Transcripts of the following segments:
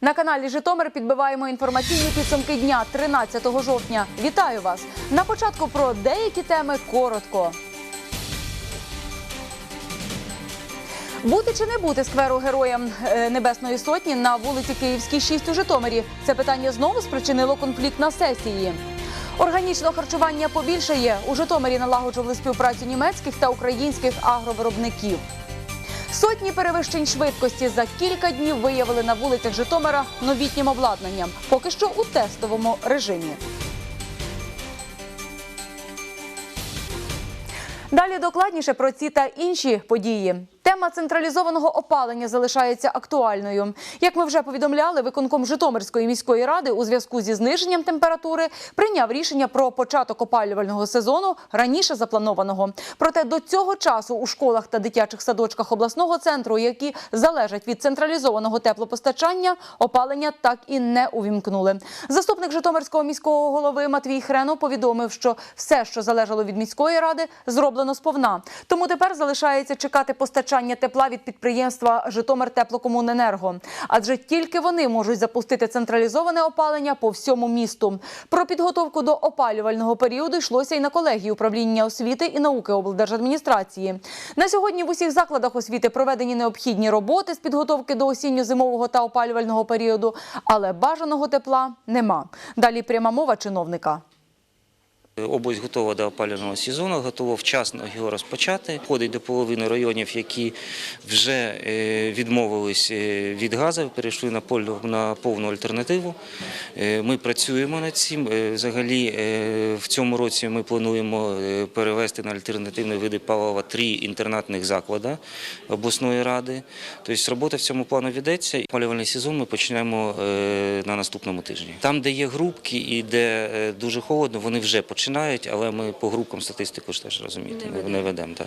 На каналі Житомир підбиваємо інформаційні підсумки дня 13 жовтня. Вітаю вас! На початку про деякі теми коротко. Бути чи не бути скверу героям е, Небесної Сотні на вулиці Київській 6 у Житомирі? Це питання знову спричинило конфлікт на сесії. Органічного харчування побільшає. У Житомирі налагоджували співпрацю німецьких та українських агровиробників. Сотні перевищень швидкості за кілька днів виявили на вулицях Житомира новітнім обладнанням, поки що у тестовому режимі. Далі докладніше про ці та інші події. Тема централізованого опалення залишається актуальною. Як ми вже повідомляли, виконком Житомирської міської ради у зв'язку зі зниженням температури прийняв рішення про початок опалювального сезону раніше запланованого. Проте до цього часу у школах та дитячих садочках обласного центру, які залежать від централізованого теплопостачання, опалення так і не увімкнули. Заступник Житомирського міського голови Матвій Хренов повідомив, що все, що залежало від міської ради, зроблено сповна. Тому тепер залишається чекати постачання тепла від підприємства Житомир Теплокомуненерго. Адже тільки вони можуть запустити централізоване опалення по всьому місту. Про підготовку до опалювального періоду йшлося і на колегії управління освіти і науки облдержадміністрації. На сьогодні в усіх закладах освіти проведені необхідні роботи з підготовки до осінньо-зимового та опалювального періоду, але бажаного тепла нема. Далі пряма мова чиновника. Область готова до опалювального сезону, готова вчасно його розпочати. Входить до половини районів, які вже е, відмовились е, від газу, перейшли на польну- на повну альтернативу. Е, Ми працюємо над цим. Е, Взагалі, е, в цьому році ми плануємо е, перевести на альтернативні види палива три інтернатних заклади обласної ради. Тобто робота в цьому плану ведеться. Опалювальний сезон ми почнемо е, на наступному тижні. Там, де є групки і де е, дуже холодно, вони вже починають, але ми по групкам статистику ж теж розумієте, не, не ведемо. Так.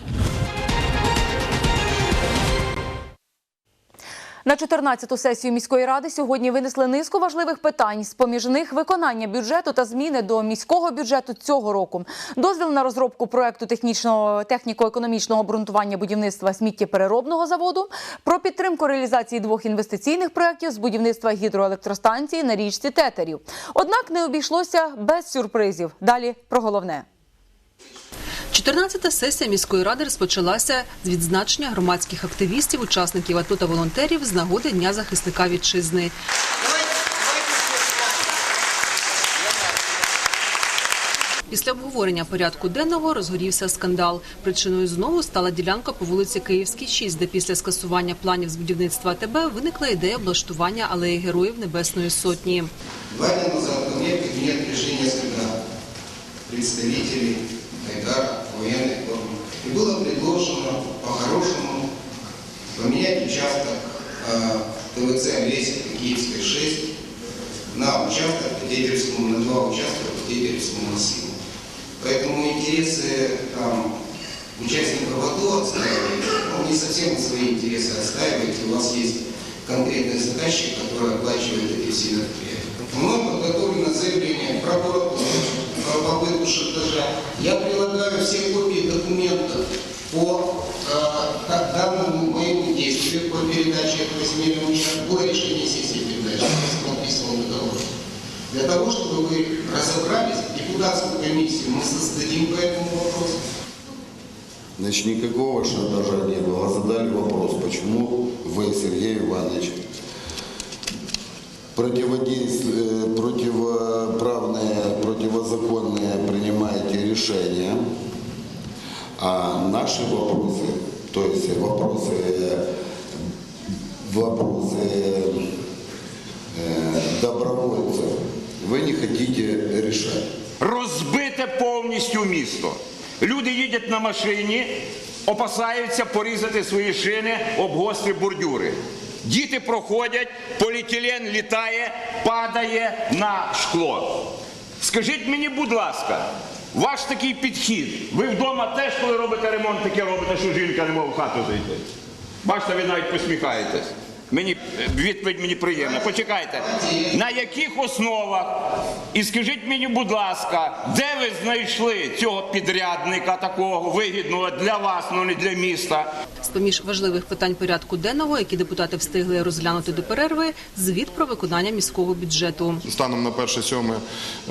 На 14-ту сесію міської ради сьогодні винесли низку важливих питань. З поміж них виконання бюджету та зміни до міського бюджету цього року. Дозвіл на розробку проекту технічного техніко-економічного обґрунтування будівництва сміттєпереробного заводу, про підтримку реалізації двох інвестиційних проєктів з будівництва гідроелектростанції на річці Тетерів. Однак не обійшлося без сюрпризів. Далі про головне. 14-та сесія міської ради розпочалася з відзначення громадських активістів, учасників АТО та волонтерів з нагоди Дня захисника вітчизни. Після обговорення порядку денного розгорівся скандал. Причиною знову стала ділянка по вулиці Київській, 6, де після скасування планів з будівництва АТБ виникла ідея облаштування алеї героїв Небесної Сотні. Два дня назад ко мне в кабинет пришли несколько Айдар, военных форм. И было предложено по-хорошему поменять участок э, ТВЦ Лесенка Киевской 6 на участок по на два участка по Тетеревскому массиву. Поэтому интересы там, участников АТО отстаиваете, ну, не совсем свои интересы отстаиваете. У вас есть конкретный заказчик, который оплачивает эти все мероприятия. Мной подготовлено заявление в прокуратуру про попытку шантажа. Я прилагаю все копии документов по э, данному моему действию по передаче этого земельного участка. Было решение сессии передачи, подписывал договор. Для того, чтобы вы разобрались, депутатскую комиссию мы создадим по этому вопросу. Значит, никакого шантажа не было. Задали вопрос, почему вы, Сергей Иванович, противоправные, противозаконные принимаете решения, а наши вопросы, то есть вопросы, вопросы э, добровольцев, вы не хотите решать. Розбите повністю місто. Люди їдять на машині, опасаються порізати свої шини об гострі бордюри. Діти проходять, поліетилен літає, падає на шкло. Скажіть мені, будь ласка, ваш такий підхід. Ви вдома теж, коли робите ремонт, таке робите, що жінка не може в хату зайти. Бачите, ви навіть посміхаєтесь. Мені відповідь мені приємна. Почекайте, на яких основах? І скажіть мені, будь ласка, де ви знайшли цього підрядника такого вигідного для вас, ну не для міста? З-поміж важливих питань порядку денного, які депутати встигли розглянути до перерви, звіт про виконання міського бюджету. Станом на 1-7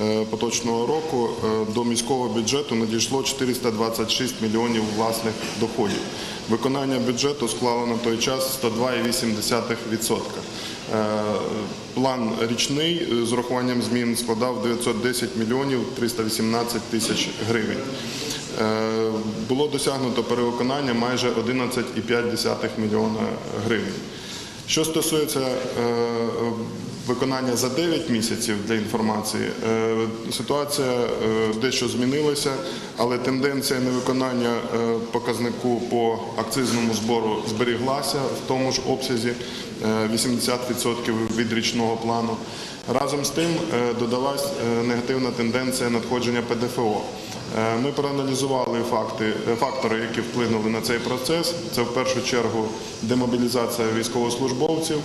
е, поточного року е, до міського бюджету надійшло 426 мільйонів власних доходів. Виконання бюджету склало на той час 102,8%. Е, План річний е, з урахуванням змін складав 910 мільйонів 318 тисяч гривень. Е, Було досягнуто перевиконання майже 11,5 мільйона гривень. Що стосується виконання за 9 місяців для інформації, е, ситуація е, дещо змінилася, але тенденція невиконання е, показнику по акцизному збору зберіглася в тому ж обсязі е, 80% від річного плану. Разом з тим додалась негативна тенденція надходження ПДФО. Ми проаналізували факти, фактори, які вплинули на цей процес. Це в першу чергу демобілізація військовослужбовців,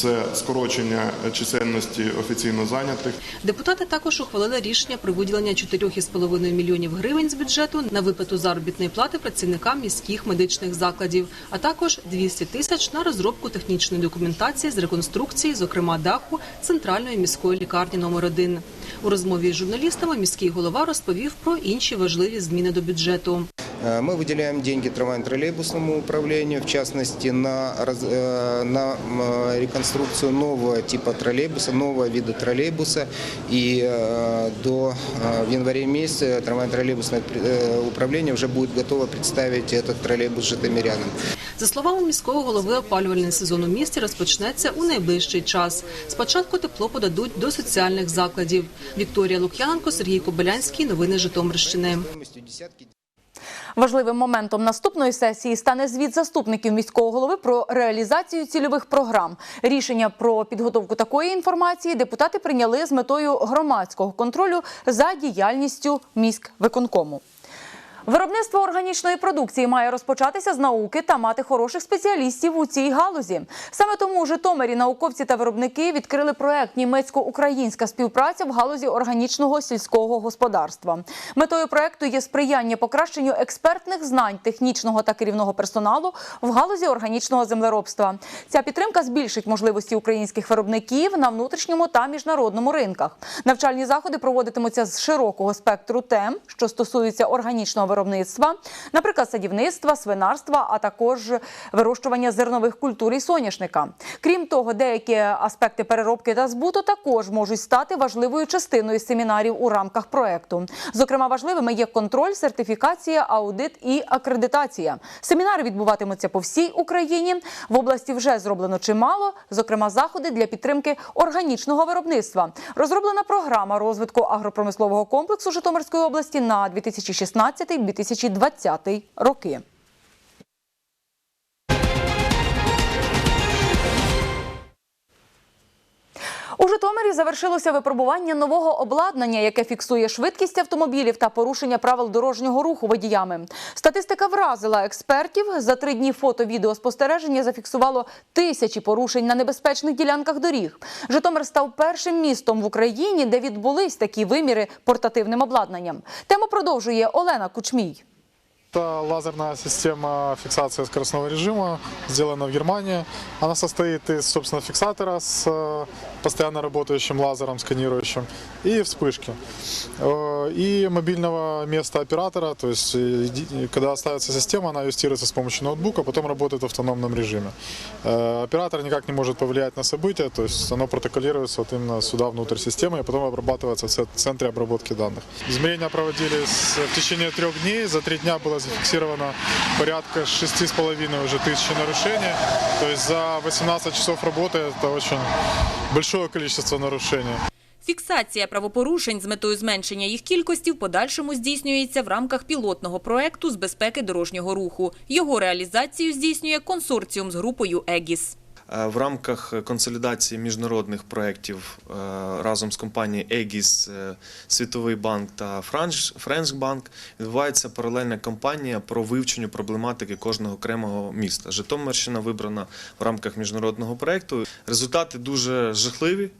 це скорочення чисельності офіційно зайнятих. Депутати також ухвалили рішення про виділення 4,5 мільйонів гривень з бюджету на виплату заробітної плати працівникам міських медичних закладів, а також 200 тисяч на розробку технічної документації з реконструкції, зокрема даху центральної міської лікарні номер 1 У розмові з журналістами міський голова розповів про інші важливі зміни до бюджету. Э, Мы выделяем деньги трамвайно-троллейбусному управлению, в частности, на, раз- э, на м, э, реконструкцию нового типа троллейбуса, нового вида троллейбуса. И э, до э, в январе месяце трамвайно-троллейбусное э, управление уже будет готово представить этот троллейбус житомирянам. За словами міського голови, опалювальний сезон у місті розпочнеться у найближчий час. Спочатку тепло подадуть до соціальних закладів. Вікторія Лук'яненко, Сергій Кобилянський. Новини Житомирщини. Важливим моментом наступної сесії стане звіт заступників міського голови про реалізацію цільових програм. Рішення про підготовку такої інформації депутати прийняли з метою громадського контролю за діяльністю міськвиконкому. Виробництво органічної продукції має розпочатися з науки та мати хороших спеціалістів у цій галузі. Саме тому у Житомирі науковці та виробники відкрили проект Німецько-українська співпраця в галузі органічного сільського господарства. Метою проекту є сприяння покращенню експертних знань технічного та керівного персоналу в галузі органічного землеробства. Ця підтримка збільшить можливості українських виробників на внутрішньому та міжнародному ринках. Навчальні заходи проводитимуться з широкого спектру тем, що стосуються органічного виробництва, наприклад, садівництва, свинарства, а також вирощування зернових культур і соняшника. Крім того, деякі аспекти переробки та збуту також можуть стати важливою частиною семінарів у рамках проекту. Зокрема, важливими є контроль, сертифікація, аудит і акредитація. Семінари відбуватимуться по всій Україні. В області вже зроблено чимало, зокрема, заходи для підтримки органічного виробництва. Розроблена програма розвитку агропромислового комплексу Житомирської області на 2016-2020 роки. Житомирі завершилося випробування нового обладнання, яке фіксує швидкість автомобілів та порушення правил дорожнього руху водіями. Статистика вразила експертів. За три дні фото-відеоспостереження зафіксувало тисячі порушень на небезпечних ділянках доріг. Житомир став першим містом в Україні, де відбулись такі виміри портативним обладнанням. Тему продовжує Олена Кучмій. Это лазерная система фиксации скоростного режима, сделана в Германии. Она состоит из, собственно, фиксатора с э, постоянно работающим лазером, сканирующим, и вспышки. Э, И мобильного места оператора, то есть э, иди- когда ставится система, она юстируется с помощью ноутбука, потом работает в автономном режиме. Э, Оператор никак не может повлиять на события, то есть оно протоколируется вот именно сюда, внутрь системы, и потом обрабатывается в ц- центре обработки данных. Измерения проводились в течение трех дней. За три дня было зафиксировано порядка 6,5 уже тысячи нарушений. То есть за 18 часов работы это очень большое количество нарушений. Фіксація правопорушень з метою зменшення їх кількості в подальшому здійснюється в рамках пілотного проекту з безпеки дорожнього руху. Його реалізацію здійснює консорціум з групою «Егіс». Е, В рамках консолідації міжнародних проєктів е, разом з компанією Егіс, Світовий банк та Френчбанк відбувається паралельна кампанія про вивчення проблематики кожного окремого міста. Житомирщина вибрана в рамках міжнародного проєкту. Результати дуже жахливі,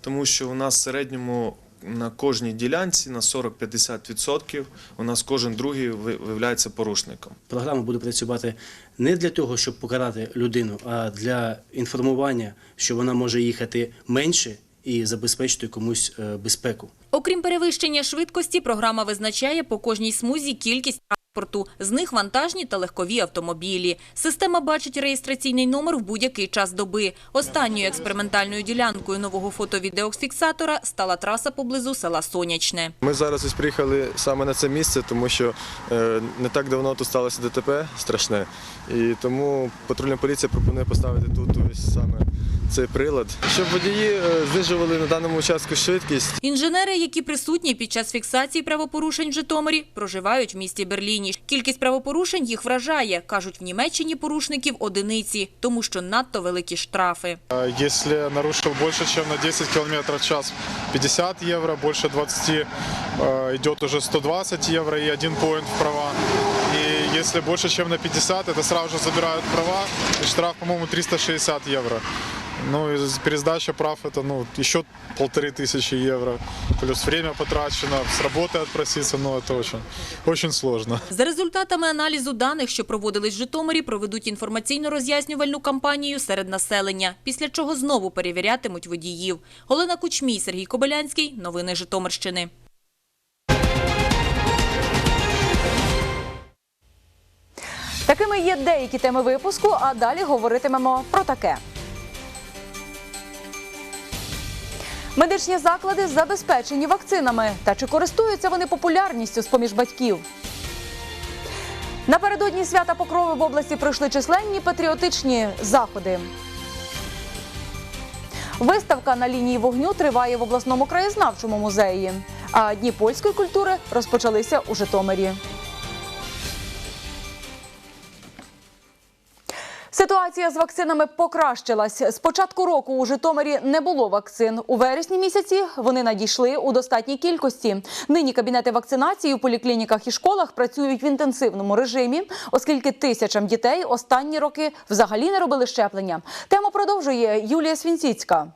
тому що у нас в середньому на кожній ділянці на 40-50% у нас кожен другий виявляється порушником. Програма буде працювати не для того, щоб покарати людину, а для інформування, що вона може їхати менше і забезпечити комусь е, безпеку. Окрім перевищення швидкості, програма визначає по кожній смузі кількість транспорту. З них вантажні та легкові автомобілі. Система бачить реєстраційний номер в будь-який час доби. Останньою експериментальною ділянкою нового фото-відеофіксатора стала траса поблизу села Сонячне. Ми зараз ось приїхали саме на це місце, тому що е, не так давно тут сталося ДТП страшне. І тому патрульна поліція пропонує поставити тут ось саме цей прилад, щоб водії е, знижували на даному участку швидкість. Інженери, які присутні під час фіксації правопорушень в Житомирі, проживають в місті Берліні. Кількість правопорушень їх вражає. Кажуть, в Німеччині порушників одиниці, тому що надто великі штрафи. А Если нарушил больше, чем на 10 км в час, 50 евро, больше 20 э, идет уже 120 евро и один поинт в права. И если больше, чем на 50, это сразу же забирают права, и штраф, по-моему, 360 евро. Ну и пересдача прав это ну, еще полторы тысячи евро. Плюс время потрачено, с работы отпроситься, ну это очень, очень сложно. За результатами аналізу даних, що проводились в Житомирі, проведуть інформаційно-роз'яснювальну кампанію серед населення, після чого знову перевірятимуть водіїв. Олена Кучмій, Сергій Кобилянський. Новини Житомирщини. Такими є деякі теми випуску, а далі говоритимемо про таке. Медичні заклади забезпечені вакцинами. Та чи користуються вони популярністю з-поміж батьків? Напередодні свята Покрови в області пройшли численні патріотичні заходи. Виставка на лінії вогню триває в обласному краєзнавчому музеї. А дні польської культури розпочалися у Житомирі. Ситуація з вакцинами покращилась. З початку року у Житомирі не було вакцин. У вересні місяці вони надійшли у достатній кількості. Нині кабінети вакцинації у поліклініках і школах працюють в інтенсивному режимі, оскільки тисячам дітей останні роки взагалі не робили щеплення. Тему продовжує Юлія Свінціцька.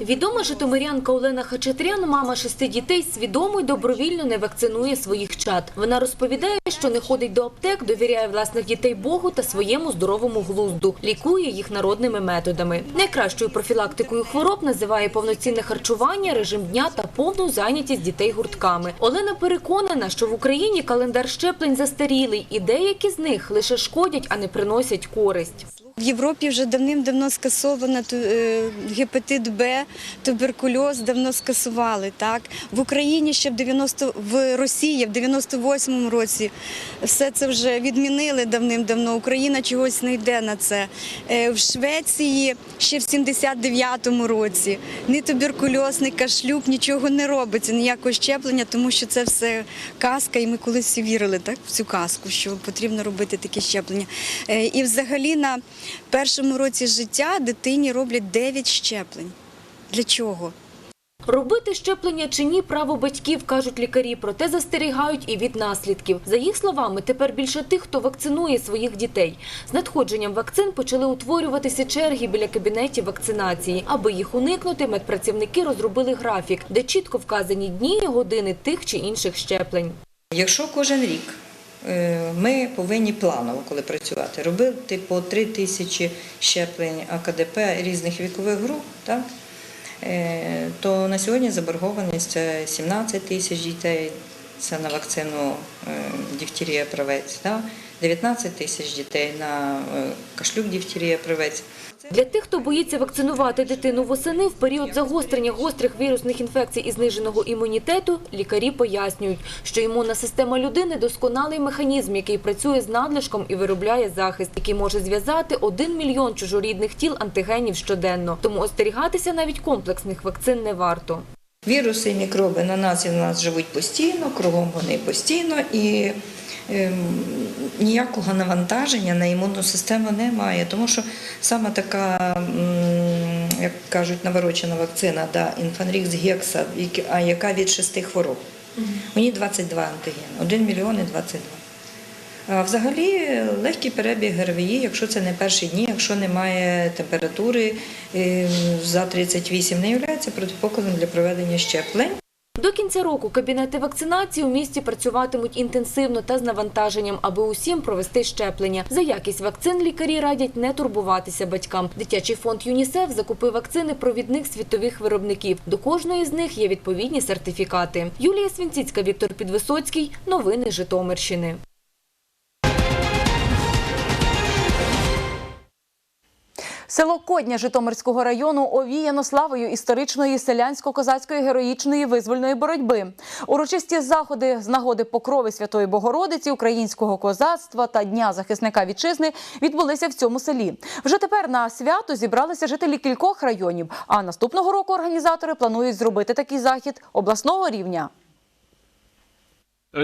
Відома житомирянка Олена Хачатрян, мама шести дітей, свідомо й добровільно не вакцинує своїх чад. Вона розповідає, що не ходить до аптек, довіряє власних дітей Богу та своєму здоровому глузду, лікує їх народними методами. Найкращою профілактикою хвороб називає повноцінне харчування, режим дня та повну зайнятість дітей гуртками. Олена переконана, що в Україні календар щеплень застарілий, і деякі з них лише шкодять, а не приносять користь. В Європі вже давним-давно скасовано е, гепатит Б, туберкульоз давно скасували. Так в Україні ще в 90 в Росії в 98-му році все це вже відмінили давним-давно. Україна чогось не йде на це. Е, В Швеції ще в 79-му році ні туберкульоз, ні кашлюк, нічого не робиться, ніякого щеплення, тому що це все казка, і ми колись всі вірили так в цю казку, що потрібно робити такі щеплення. Е, І взагалі на першому році життя дитині роблять 9 щеплень. Для чого? Робити щеплення чи ні право батьків, кажуть лікарі, проте застерігають і від наслідків. За їх словами, тепер більше тих, хто вакцинує своїх дітей. З надходженням вакцин почали утворюватися черги біля кабінетів вакцинації. Аби їх уникнути, медпрацівники розробили графік, де чітко вказані дні і години тих чи інших щеплень. Якщо кожен рік ми повинні планово, коли працювати, робити по 3 тисячі щеплень АКДП різних вікових груп, так, е, то на сьогодні заборгованість це 17 тисяч дітей, це на вакцину е, дифтерія правець, так, 19 тисяч дітей на е, кашлюк дифтерія правець. Для тих, хто боїться вакцинувати дитину восени в період загострення гострих вірусних інфекцій і зниженого імунітету, лікарі пояснюють, що імунна система людини – досконалий механізм, який працює з надлишком і виробляє захист, який може зв'язати один мільйон чужорідних тіл антигенів щоденно. Тому остерігатися навіть комплексних вакцин не варто. Віруси і мікроби на нас і в нас живуть постійно, кругом вони постійно. І ніякого навантаження на імунну систему немає, тому що саме така, як кажуть, наворочена вакцина, да, інфанрікс гекса, яка від шести хвороб. У ній 22 антигени, 1 мільйон і 22. А взагалі легкий перебіг ГРВІ, якщо це не перші дні, якщо немає температури е, за 38, не є протипоказом для проведення щеплень. До кінця року кабінети вакцинації у місті працюватимуть інтенсивно та з навантаженням, аби усім провести щеплення. За якість вакцин лікарі радять не турбуватися батькам. Дитячий фонд ЮНІСЕФ закупив вакцини провідних світових виробників. До кожної з них є відповідні сертифікати. Юлія Свінціцька, Віктор Підвисоцький. Новини Житомирщини. Село Кодня Житомирського району овіяно славою історичної селянсько-козацької героїчної визвольної боротьби. Урочисті заходи з нагоди покрови Святої Богородиці, українського козацтва та Дня захисника вітчизни відбулися в цьому селі. Вже тепер на свято зібралися жителі кількох районів. А наступного року організатори планують зробити такий захід обласного рівня.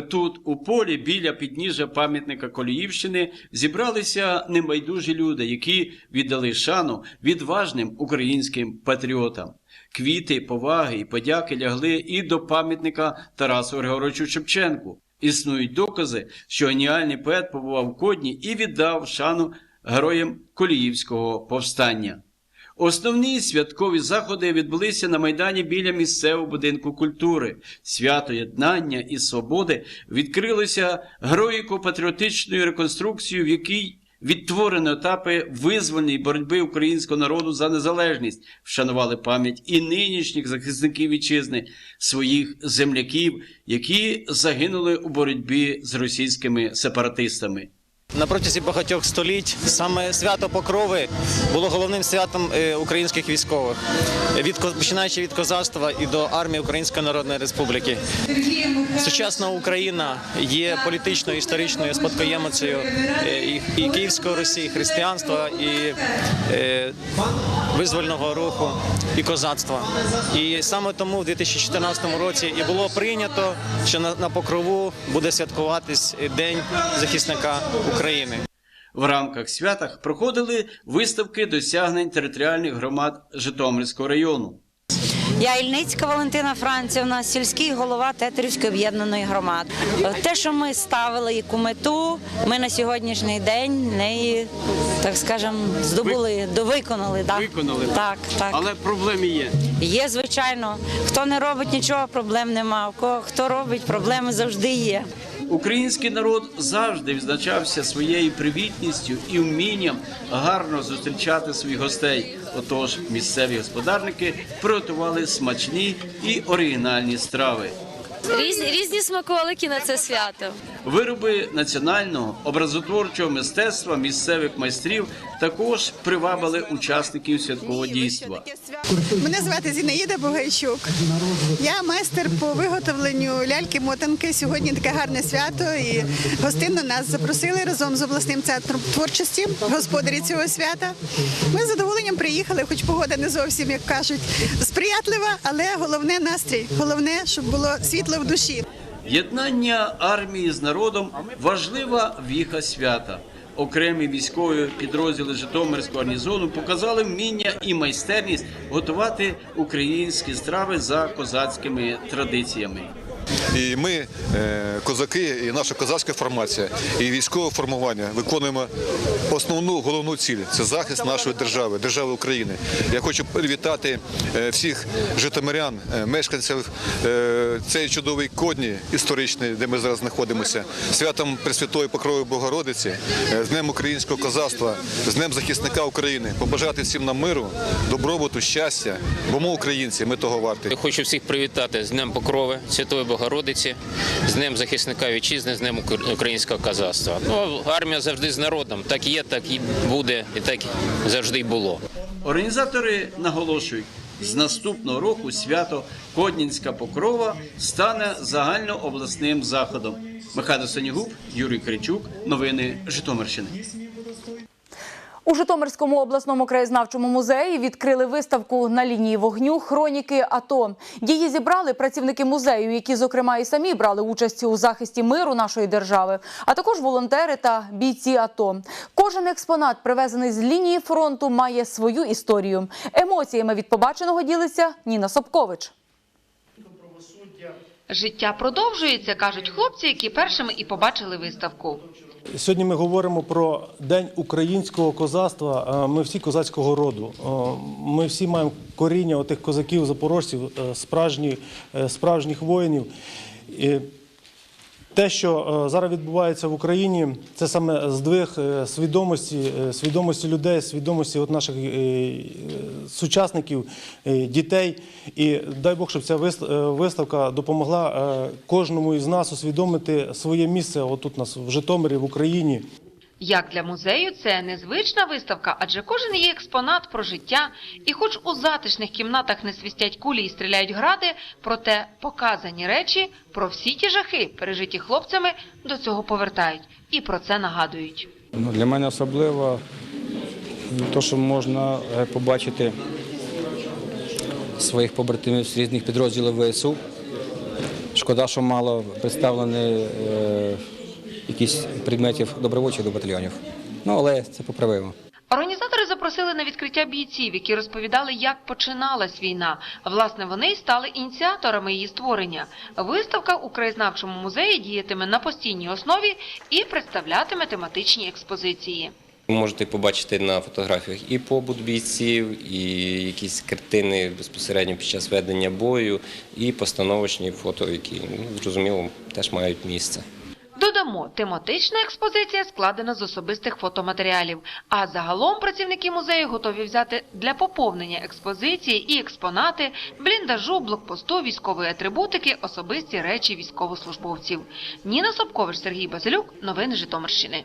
Тут, у полі, біля підніжжя пам'ятника Коліївщини, зібралися небайдужі люди, які віддали шану відважним українським патріотам. Квіти, поваги і подяки лягли і до пам'ятника Тарасу Григоровичу Шевченку. Існують докази, що геніальний поет побував в Кодні і віддав шану героям Коліївського повстання. Основні святкові заходи відбулися на майдані біля місцевого будинку культури. Свято єднання і свободи відкрилося героїко-патріотичною реконструкцією, в якій відтворено етапи визвольної боротьби українського народу за незалежність, вшанували пам'ять і нинішніх захисників вітчизни, своїх земляків, які загинули у боротьбі з російськими сепаратистами. На протязі багатьох століть саме свято Покрови було головним святом е, українських військових, від починаючи від козацтва і до армії Української Народної Республіки. Сучасна Україна є політичною історичною спадкоємицею е, і, і Київської Росії, християнства і е, визвольного руху і козацтва. І саме тому в 2014 році і було прийнято, що на, на покрову буде святкуватись День захисника України. В рамках святах проходили виставки досягнень територіальних громад Житомирського району. Я Ільницька Валентина Францівна, сільський голова Тетерівської об'єднаної громади. Те, що ми ставили яку мету, ми на сьогоднішній день неї, так скажемо, здобули, довиконали. Да? Виконали. Так, так. Але проблеми є. Є, звичайно. Хто не робить нічого, проблем нема. У кого хто робить, проблеми завжди є. Український народ завжди відзначався своєю привітністю і вмінням гарно зустрічати своїх гостей. Отож, місцеві господарники приготували смачні і оригінальні страви. Різні, різні смаколики на це свято. Вироби національного образотворчого мистецтва місцевих майстрів також привабили учасників святкового дійства. Мене звати Зінаїда Бугайчук. Я майстер по виготовленню ляльки-мотанки. Сьогодні таке гарне свято і гостинно нас запросили разом з обласним центром творчості, господарі цього свята. Ми з задоволенням приїхали, хоч погода не зовсім, як кажуть, сприятлива, але головне настрій. Головне, щоб було світло в душі. Єднання армії з народом важлива віха свята. Окремі військові підрозділи Житомирського гарнізону показали вміння і майстерність готувати українські страви за козацькими традиціями. І ми, е, козаки, і наша козацька формація, і військове формування виконуємо основну головну ціль це захист нашої держави, держави України. Я хочу привітати е, всіх житомирян, е, мешканців цієї чудової кодні історичної, де ми зараз знаходимося, святом Пресвятої Покрови Богородиці, з Днем українського козацтва, з Днем захисника України. Побажати всім нам миру, добробуту, щастя, бо ми українці, ми того варті. Хочу всіх привітати з Днем Покрови, Святої Богородиці, з Днем захисника вітчизни, з укр- українського казацтва. Ну, армія завжди з народом. Так є, так і буде, і так завжди було. Організатори наголошують, з наступного року свято Коднінська Покрова стане загальнообласним заходом. Михайло Сенігуб, Юрій Кричук, новини Житомирщини. У Житомирському обласному краєзнавчому музеї відкрили виставку на лінії вогню Хроніки АТО. Її зібрали працівники музею, які, зокрема, і самі брали участь у захисті миру нашої держави, а також волонтери та бійці АТО. Кожен експонат, привезений з лінії фронту, має свою історію. Емоціями від побаченого ділиться Ніна Собкович. Життя продовжується, кажуть хлопці, які першими і побачили виставку. Сьогодні ми говоримо про День українського козацтва. Ми всі козацького роду. Е, Ми всі маємо коріння отих козаків, запорожців, е, справжні, е, справжніх воїнів. Те, що е, зараз відбувається в Україні, це саме здвиг е, свідомості, е, свідомості людей, свідомості от наших сучасників, дітей. І дай Бог, щоб ця вис- виставка допомогла кожному із нас усвідомити своє місце отут нас в Житомирі, в Україні. Як для музею, це незвична виставка, адже кожен її експонат про життя. І хоч у затишних кімнатах не свистять кулі і стріляють гради, проте показані речі про всі ті жахи, пережиті хлопцями, до цього повертають і про це нагадують. Ну, Для мене особливо те, що можна е, побачити своїх побратимів з різних підрозділів ВСУ. Шкода, що мало представлені е, якісь предметів добровольчих до батальйонів. Ну, але це поправимо. Організатори запросили на відкриття бійців, які розповідали, як починалась війна. Власне, вони й стали ініціаторами її створення. Виставка у краєзнавчому музеї діятиме на постійній основі і представлятиме тематичні експозиції. Ви можете побачити на фотографіях і побут бійців, і якісь картини безпосередньо під час ведення бою, і постановочні фото, які ну, зрозуміло теж мають місце. Додамо, тематична експозиція складена з особистих фотоматеріалів. А загалом працівники музею готові взяти для поповнення експозиції і експонати, бліндажу, блокпосту, військової атрибутики, особисті речі військовослужбовців. Ніна Собкович, Сергій Базилюк. Новини Житомирщини.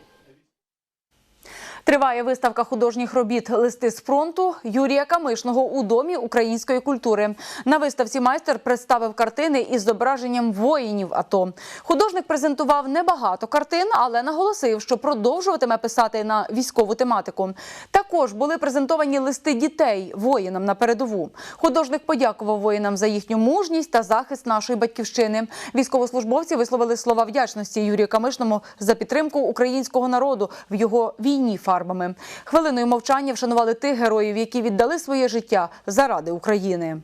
Триває виставка художніх робіт Листи з фронту Юрія Камишного у домі української культури. На виставці майстер представив картини із зображенням воїнів АТО. Художник презентував небагато картин, але наголосив, що продовжуватиме писати на військову тематику. Також були презентовані листи дітей воїнам на передову. Художник подякував воїнам за їхню мужність та захист нашої батьківщини. Військовослужбовці висловили слова вдячності Юрію Камишному за підтримку українського народу в його війні фарбами. Хвилиною мовчання вшанували тих героїв, які віддали своє життя заради України.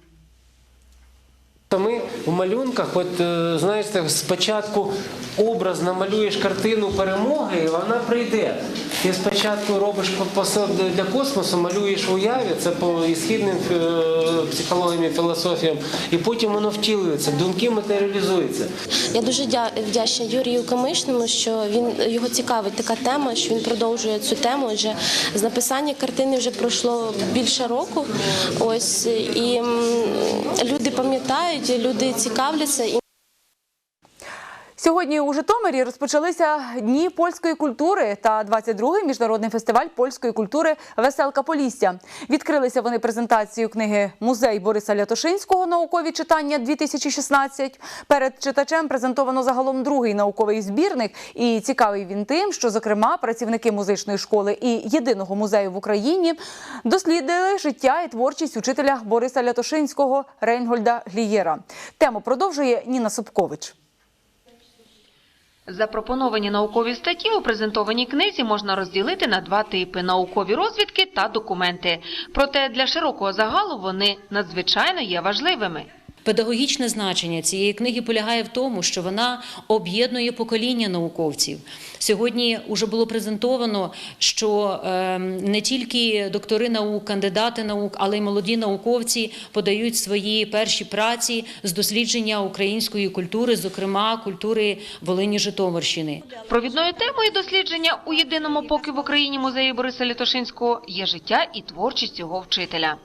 Ми в малюнках, от е, знаєте, спочатку образно малюєш картину перемоги, і вона прийде. Ти спочатку робиш посад для космосу, малюєш в уяві, це по східним е, психологіям і філософіям, і потім воно втілюється, думки матеріалізуються. Я дуже вдячна Юрію Камишному, що він його цікавить така тема, що він продовжує цю тему. Адже з написання картини вже пройшло більше року. Ось і люди пам'ятають, люди цікавляться. Сьогодні у Житомирі розпочалися дні польської культури та 22-й міжнародний фестиваль польської культури Веселка Полісся. Відкрилися вони презентацією книги Музей Бориса Лятошинського Наукові читання 2016 Перед читачем презентовано загалом другий науковий збірник. І цікавий він тим, що зокрема працівники музичної школи і єдиного музею в Україні дослідили життя і творчість учителя Бориса Лятошинського Рейнгольда Глієра. Тему продовжує Ніна Собкович. Запропоновані наукові статті у презентованій книзі можна розділити на два типи – наукові розвідки та документи. Проте для широкого загалу вони надзвичайно є важливими. Педагогічне значення цієї книги полягає в тому, що вона об'єднує покоління науковців. Сьогодні вже було презентовано, що ем, не тільки доктори наук, кандидати наук, але й молоді науковці подають свої перші праці з дослідження української культури, зокрема культури Волині Житомирщини. Провідною темою дослідження у єдиному поки в Україні музеї Бориса Лятошинського є життя і творчість цього вчителя.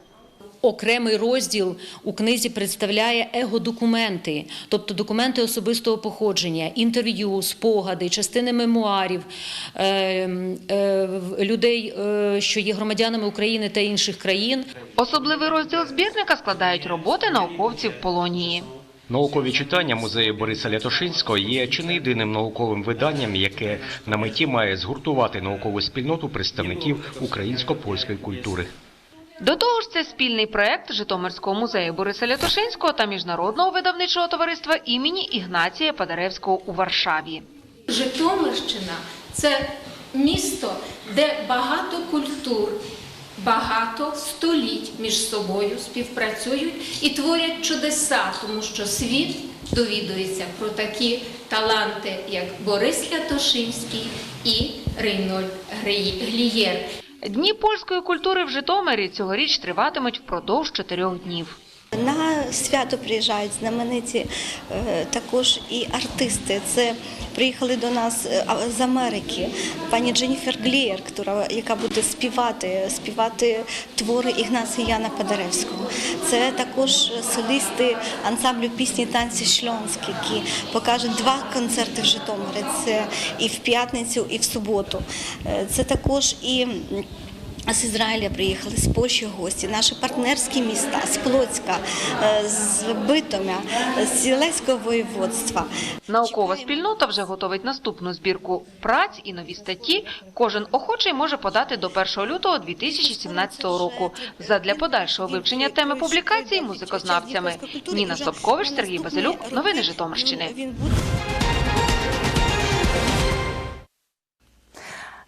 Окремий розділ у книзі представляє его-документи, тобто документи особистого походження, інтерв'ю, спогади, частини мемуарів е, е, людей, е, що є громадянами України та інших країн. Особливий розділ збірника складають роботи науковців Полонії. Наукові читання музею Бориса Лятошинського є чи не єдиним науковим виданням, яке на меті має згуртувати наукову спільноту представників українсько-польської культури. До того ж, це спільний проект Житомирського музею Бориса Лятошинського та міжнародного видавничого товариства імені Ігнація Падаревського у Варшаві. Житомирщина це місто, де багато культур, багато століть між собою співпрацюють і творять чудеса, тому що світ довідується про такі таланти, як Борис Лятошинський і Рейнольд Глієр. Дні польської культури в Житомирі цьогоріч триватимуть впродовж чотирьох днів. На свято приїжджають знамениті е, також і артисти. Це приїхали до нас е, з Америки. Пані Дженніфер Глієр, яка, буде співати, співати твори Ігнація Яна Падаревського. Це також солісти ансамблю пісні танці Шльонськ, які покажуть два концерти в Житомирі. Це і в п'ятницю, і в суботу. Е, Це також і з Ізраїля приїхали, з Польщі гості, наші партнерські міста, з Плоцька, е, з Битомя, з Єлецького воєводства. Наукова спільнота вже готовить наступну збірку праць і нові статті. Кожен охочий може подати до 1 лютого 2017 року. Задля подальшого вивчення теми публікацій музикознавцями. Ніна Собкович, Сергій Базилюк. Новини Житомирщини.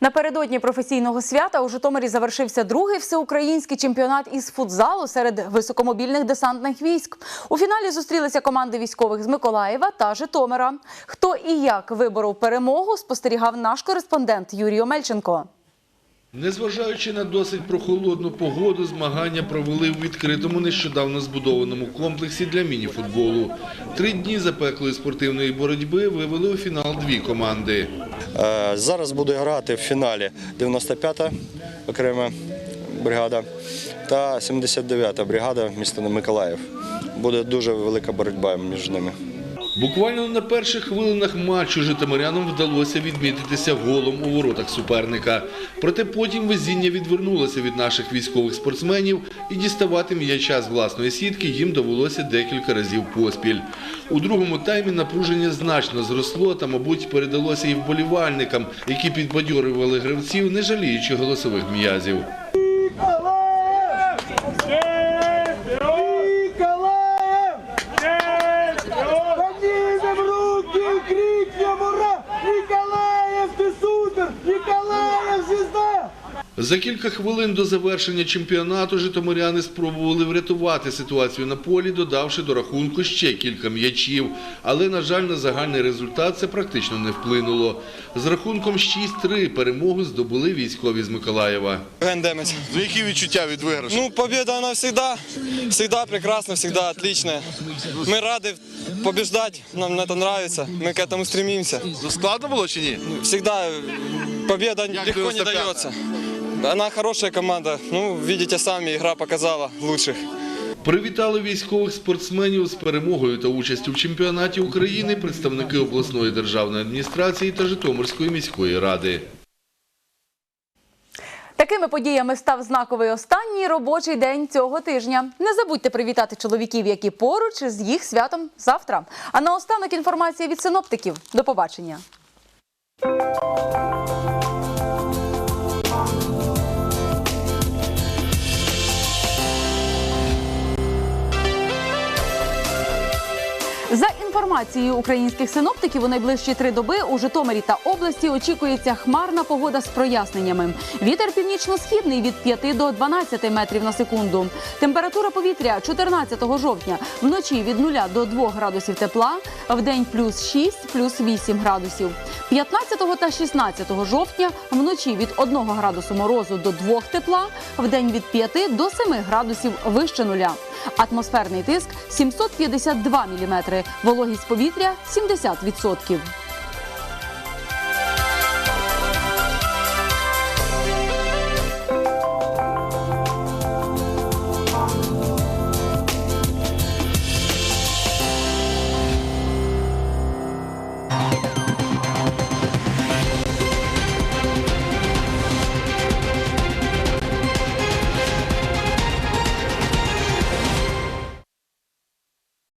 Напередодні професійного свята у Житомирі завершився другий всеукраїнський чемпіонат із футзалу серед високомобільних десантних військ. У фіналі зустрілися команди військових з Миколаєва та Житомира. Хто і як виборов перемогу, спостерігав наш кореспондент Юрій Омельченко. Незважаючи на досить прохолодну погоду, змагання провели в відкритому нещодавно збудованому комплексі для мініфутболу. Три дні запеклої спортивної боротьби вивели у фінал дві команди. Е, Зараз буде грати в фіналі 95-та окрема бригада та 79-та бригада міста Миколаїв. Буде дуже велика боротьба між ними. Буквально на перших хвилинах матчу житомирянам вдалося відмітитися голом у воротах суперника. Проте потім везіння відвернулося від наших військових спортсменів і діставати м'яча з власної сітки їм довелося декілька разів поспіль. У другому таймі напруження значно зросло та, мабуть, передалося і вболівальникам, які підбадьорювали гравців, не жаліючи голосових м'язів. За кілька хвилин до завершення чемпіонату житомиряни спробували врятувати ситуацію на полі, додавши до рахунку ще кілька м'ячів. Але, на жаль, на загальний результат це практично не вплинуло. З рахунком 6-3 перемогу здобули військові з Миколаєва. Гендемець. Ну, які відчуття від виграшу? Ну, победа, она всегда, всегда прекрасна, всегда отличная. Мы рады побеждать, нам это нравится, мы к этому стремимся. Складно було чи ні? Всегда победа легко не 95-та? дается. Она хорошая команда, ну, видите сами, игра показала лучших. Привітали військових спортсменів з перемогою та участю в чемпіонаті України представники обласної державної адміністрації та Житомирської міської ради. Такими подіями став знаковий останній робочий день цього тижня. Не забудьте привітати чоловіків, які поруч з їх святом завтра. А наостанок інформація від синоптиків. До побачення. За інформацією українських синоптиків, у найближчі три доби у Житомирі та області очікується хмарна погода з проясненнями. Вітер північно-східний від 5 до 12 метрів на секунду. Температура повітря 14 жовтня вночі від 0 до 2 градусів тепла, в день плюс 6, плюс 8 градусів. 15 та 16 жовтня вночі від 1 градусу морозу до 2 тепла, в день від 5 до 7 градусів вище нуля. Атмосферний тиск 752 міліметри, вологість повітря 70%.